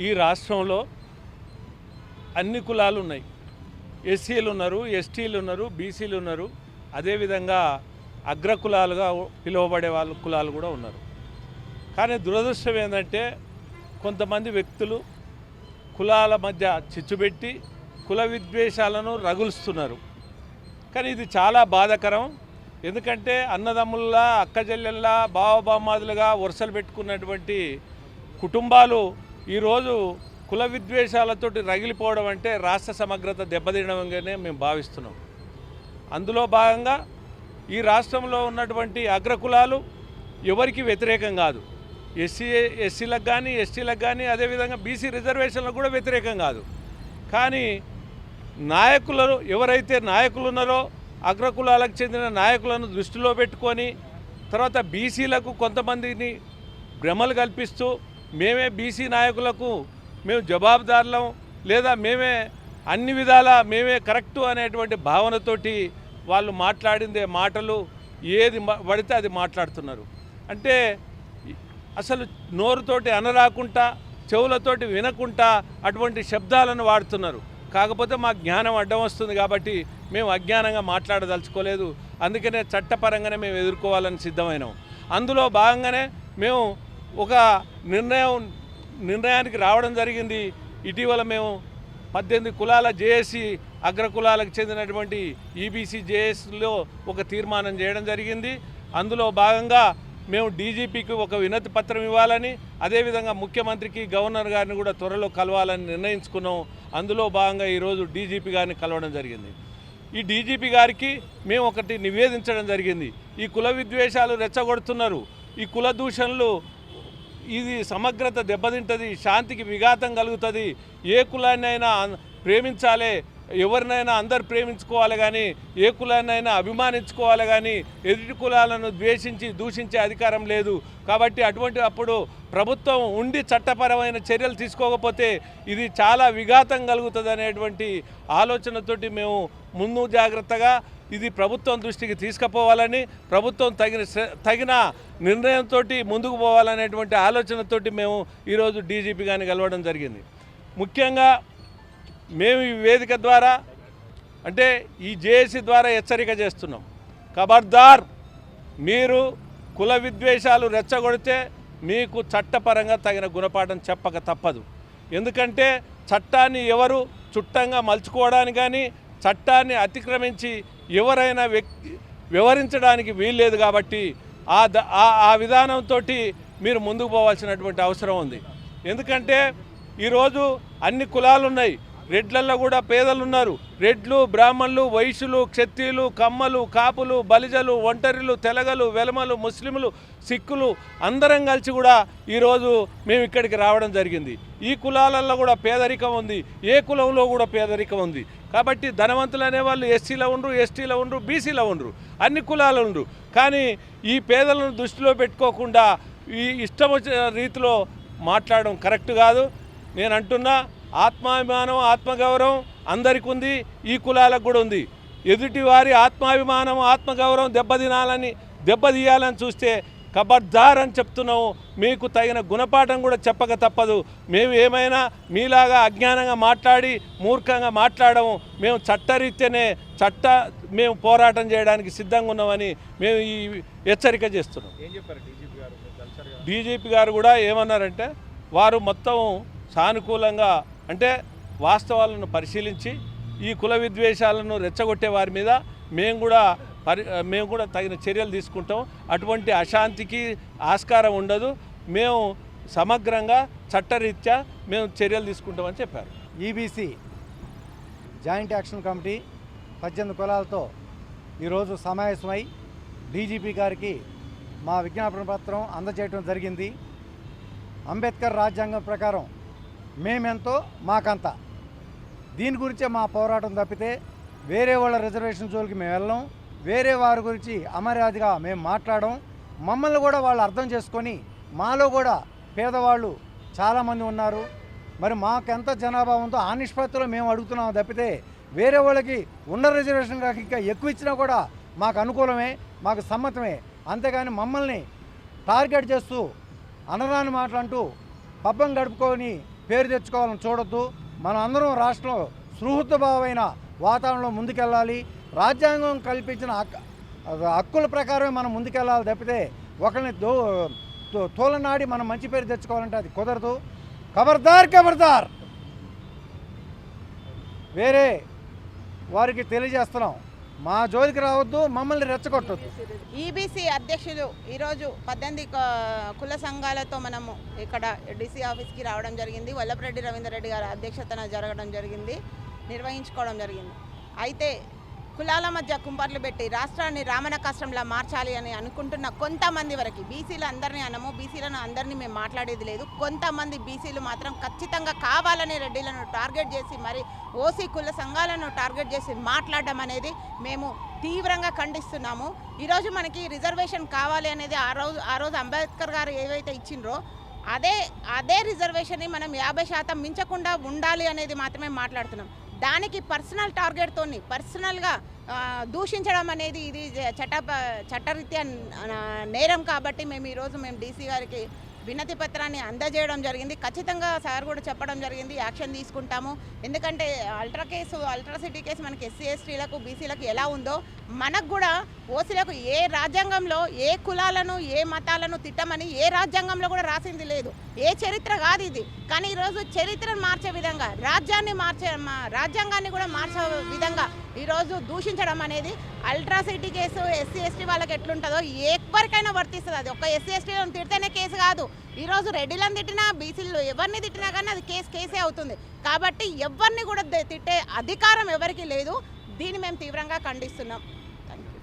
ఈ రాష్ట్రంలో అన్ని కులాలు ఉన్నాయి. ఎస్సీలు ఉన్నారు ఎస్టీలు ఉన్నారు బీసీలు ఉన్నారు. అదేవిధంగా అగ్రకులాలుగా పిలువబడే వాళ్ళ కులాలు కూడా ఉన్నారు. కానీ దురదృష్టం ఏంటంటే కొంతమంది వ్యక్తులు కులాల మధ్య చిచ్చుపెట్టి కుల విద్వేషాలను రగులుస్తున్నారు. కానీ ఇది చాలా బాధాకరం. ఎందుకంటే అన్నదమ్ముల్లా అక్కచెల్లెల్లా బావబామాదులుగా వరుసలు పెట్టుకున్నటువంటి కుటుంబాలు ఈరోజు కుల విద్వేషాలతోటి రగిలిపోవడం అంటే రాష్ట్ర సమగ్రత దెబ్బతినడంగానే మేము భావిస్తున్నాం. అందులో భాగంగా ఈ రాష్ట్రంలో ఉన్నటువంటి అగ్రకులాలు ఎవరికి వ్యతిరేకం కాదు. ఎస్సీ ఎస్సీలకు కానీ ఎస్టీలకు కానీ అదేవిధంగా బీసీ రిజర్వేషన్లకు కూడా వ్యతిరేకం కాదు. కానీ నాయకులను ఎవరైతే నాయకులు ఉన్నారో అగ్రకులాలకు చెందిన నాయకులను దృష్టిలో పెట్టుకొని తర్వాత బీసీలకు కొంతమందిని భ్రమలు కల్పిస్తూ మేమే బీసీ నాయకులకు మేము జవాబుదారులం లేదా మేమే అన్ని విధాల మేమే కరెక్టు అనేటువంటి భావనతోటి వాళ్ళు మాట్లాడిందే మాటలు ఏది పడితే అది మాట్లాడుతున్నారు. అంటే అసలు నోరుతోటి అనరాకుండా చెవులతోటి వినకుండా అటువంటి శబ్దాలను వాడుతున్నారు. కాకపోతే మా జ్ఞానం అడ్డం వస్తుంది కాబట్టి మేము అజ్ఞానంగా మాట్లాడదలుచుకోలేదు. అందుకనే చట్టపరంగానే మేము ఎదుర్కోవాలని సిద్ధమైనాం. అందులో భాగంగానే మేము ఒక నిర్ణయం నిర్ణయానికి రావడం జరిగింది. ఇటీవల మేము పద్దెనిమిది కులాల జేఏసీ అగ్ర కులాలకు చెందినటువంటి ఈబీసీ జేఏసీలో ఒక తీర్మానం చేయడం జరిగింది. అందులో భాగంగా మేము డీజీపీకి ఒక వినతి పత్రం ఇవ్వాలని అదేవిధంగా ముఖ్యమంత్రికి గవర్నర్ గారిని కూడా త్వరలో కలవాలని నిర్ణయించుకున్నాం. అందులో భాగంగా ఈరోజు డీజీపీ గారిని కలవడం జరిగింది. ఈ డీజీపీ గారికి మేము ఒకటి నివేదించడం జరిగింది. ఈ కుల విద్వేషాలు రెచ్చగొడుతున్నారు. ఈ కుల దూషణలు ఇది సమగ్రత దెబ్బతింటుంది శాంతికి విఘాతం కలుగుతుంది. ఏ కులాన్నైనా అయినా ప్రేమించాలి ఎవరినైనా అందరు ప్రేమించుకోవాలి కానీ ఏ కులాన్నైనా అభిమానించుకోవాలి కానీ ఎదుటి కులాలను ద్వేషించి దూషించే అధికారం లేదు. కాబట్టి అటువంటి అప్పుడు ప్రభుత్వం ఉండి చట్టపరమైన చర్యలు తీసుకోకపోతే ఇది చాలా విఘాతం కలుగుతుంది అనేటువంటి ఆలోచనతోటి మేము ముందు జాగ్రత్తగా ఇది ప్రభుత్వం దృష్టికి తీసుకుపోవాలని ప్రభుత్వం తగిన తగిన నిర్ణయంతో ముందుకు పోవాలనేటువంటి ఆలోచనతోటి మేము ఈరోజు డీజీపీ గారిని కలవడం జరిగింది. ముఖ్యంగా మేము ఈ వేదిక ద్వారా అంటే ఈ జేఏసీ ద్వారా హెచ్చరిక చేస్తున్నాం. ఖబర్దార్ మీరు కుల విద్వేషాలు రెచ్చగొడితే మీకు చట్టపరంగా తగిన గుణపాఠం చెప్పక తప్పదు. ఎందుకంటే చట్టాన్ని ఎవరు చుట్టంగా మలుచుకోవడానికి కానీ చట్టాన్ని అతిక్రమించి ఎవరైనా వ్యక్తి వివరించడానికి వీల్లేదు కాబట్టి ఆ ద- ఆ- ఆ విధానంతో మీరు ముందుకు పోవాల్సినటువంటి అవసరం ఉంది. ఎందుకంటే ఈరోజు అన్ని కులాలు ఉన్నాయి రెడ్లల్లో కూడా పేదలు ఉన్నారు రెడ్లు బ్రాహ్మణులు వైశ్యులు క్షత్రియులు కమ్మలు కాపులు బలిజలు ఒంటరిలు తెలగలు వెలమలు ముస్లింలు సిక్కులు అందరం కలిసి కూడా ఈరోజు మేము ఇక్కడికి రావడం జరిగింది. ఈ కులాలలో కూడా పేదరికం ఉంది. ఏ కులంలో కూడా పేదరికం ఉంది. కాబట్టి ధనవంతులు అనేవాళ్ళు ఎస్సీలో ఉండరు ఎస్టీలో ఉండరు బీసీలో ఉండరు. అన్ని కులాలు ఉండరు. కానీ ఈ పేదలను దృష్టిలో పెట్టుకోకుండా ఈ ఇష్టం వచ్చిన రీతిలో మాట్లాడడం కరెక్ట్ కాదు. నేను అంటున్నా ఆత్మాభిమానం ఆత్మగౌరవం అందరికి ఉంది ఈ కులాలకు కూడా ఉంది. ఎదుటి వారి ఆత్మాభిమానం ఆత్మగౌరవం దెబ్బతినాలని దెబ్బతీయాలని చూస్తే కబర్దార్ అని చెప్తున్నాము మీకు తగిన గుణపాఠం కూడా చెప్పక తప్పదు. మేము ఏమైనా మీలాగా అజ్ఞానంగా మాట్లాడి మూర్ఖంగా మాట్లాడము. మేము చట్టరీత్యానే చట్ట మేము పోరాటం చేయడానికి సిద్ధంగా ఉన్నామని మేము ఈ హెచ్చరిక చేస్తున్నాం. ఏం చెప్పారు డీజీపీ గారు? మీరు కలిసారు కదా. డీజీపీ గారు కూడా ఏమన్నారంటే వారు మొత్తం సానుకూలంగా అంటే వాస్తవాలను పరిశీలించి ఈ కుల విద్వేషాలను రెచ్చగొట్టే వారి మీద మేము కూడా పరి మేము కూడా తగిన చర్యలు తీసుకుంటాం. అటువంటి అశాంతికి ఆస్కారం ఉండదు. మేము సమగ్రంగా చట్టరీత్యా మేము చర్యలు తీసుకుంటామని చెప్పారు. ఈబీసీ జాయింట్ యాక్షన్ కమిటీ పద్దెనిమిది కులాలతో ఈరోజు సమావేశమై డీజీపీ గారికి మా విజ్ఞాపన పత్రం అందజేయడం జరిగింది. అంబేద్కర్ రాజ్యాంగం ప్రకారం మేమెంతో మాకంత. దీని గురించే మా పోరాటం తప్పితే వేరే వాళ్ళ రిజర్వేషన్ జోలికి మేము వెళ్ళం. వేరే వారి గురించి అమర్యాదగా మేము మాట్లాడడం. మమ్మల్ని కూడా వాళ్ళు అర్థం చేసుకొని మాలో కూడా పేదవాళ్ళు చాలామంది ఉన్నారు. మరి మాకెంత జనాభా ఉందో ఆ నిష్పత్తిలో మేము అడుగుతున్నాం తప్పితే వేరే వాళ్ళకి ఉన్న రిజర్వేషన్ కాక ఇంకా ఎక్కువ ఇచ్చినా కూడా మాకు అనుకూలమే మాకు సమ్మతమే. అంతేగాని మమ్మల్ని టార్గెట్ చేస్తూ అనరాని మాటలంటూ పబ్బం గడుపుకొని పేరు తెచ్చుకోవాలని చూడొద్దు. మనం అందరం రాష్ట్రం సుహృద్భావమైన వాతావరణంలో ముందుకెళ్ళాలి. రాజ్యాంగం కల్పించిన హక్కు హక్కుల ప్రకారమే మనం ముందుకెళ్ళాలి తప్పితే ఒకరిని దో తో- తోలనాడి మనం మంచి పేరు తెచ్చుకోవాలంటే అది కుదరదు. ఖబర్దార్ ఖబర్దార్ వేరే వారికి తెలియజేస్తున్నాం. మా జోలికి రావద్దు మమ్మల్ని రెచ్చగొట్టద్దు. ఈబీసీ అధ్యక్షులు ఈరోజు పద్దెనిమిది కుల సంఘాలతో మనము ఇక్కడ డీసీ ఆఫీస్కి రావడం జరిగింది. వల్లభరెడ్డి రవీందర్ రెడ్డి గారి అధ్యక్షతన జరగడం జరిగింది. నిర్వహించుకోవడం జరిగింది. అయితే కులాల మధ్య కుంపర్లు పెట్టి రాష్ట్రాన్ని రామణ కష్టంలా మార్చాలి అని అనుకుంటున్న కొంతమంది వరకు బీసీలు అందరినీ అనము బీసీలను అందరినీ మేము మాట్లాడేది లేదు. కొంతమంది బీసీలు మాత్రం ఖచ్చితంగా కావాలని రెడ్డిలను టార్గెట్ చేసి మరి ఓసీ కుల సంఘాలను టార్గెట్ చేసి మాట్లాడడం అనేది మేము తీవ్రంగా ఖండిస్తున్నాము. ఈరోజు మనకి రిజర్వేషన్ కావాలి అనేది ఆ రోజు ఆ రోజు అంబేద్కర్ గారు ఏవైతే ఇచ్చిండ్రో అదే అదే రిజర్వేషన్ని మనం యాభై శాతం మించకుండా ఉండాలి అనేది మాత్రమే మాట్లాడుతున్నాం. దానికి పర్సనల్ టార్గెట్తోని పర్సనల్గా దూషించడం అనేది ఇది చట్ట చట్టరీత్యా నేరం కాబట్టి మేము ఈరోజు మేము డీసీ గారికి వినతి పత్రాన్ని అందజేయడం జరిగింది. ఖచ్చితంగా సార్ కూడా చెప్పడం జరిగింది. యాక్షన్ తీసుకుంటాము. ఎందుకంటే ultra case ultra city case మనకి ఎస్సీ ఎస్టీలకు బీసీలకు ఎలా ఉందో మనకు కూడా ఓసీలకు ఏ రాజ్యాంగంలో ఏ కులాలను ఏ మతాలను తిట్టమని ఏ రాజ్యాంగంలో కూడా రాసింది లేదు. ఏ చరిత్ర కాదు ఇది. కానీ ఈరోజు చరిత్రను మార్చే విధంగా రాజ్యాన్ని మార్చే మా- రాజ్యాంగాన్ని కూడా మార్చే విధంగా ఈరోజు దూషించడం అనేది అల్ట్రాసిటీ కేసు ఎస్సీ ఎస్టీ వాళ్ళకి ఎట్లుంటుందో ఎవరికైనా వర్తిస్తుంది. అది ఒక ఎస్సీ ఎస్టీలను తిడితేనే కేసు కాదు. ఈరోజు రెడ్డిలను తిట్టినా బీసీలు ఎవరిని తిట్టినా కానీ అది కేసు కేసే అవుతుంది. కాబట్టి ఎవరిని కూడా తిట్టే అధికారం ఎవరికి లేదు. దీన్ని మేము తీవ్రంగా ఖండిస్తున్నాం.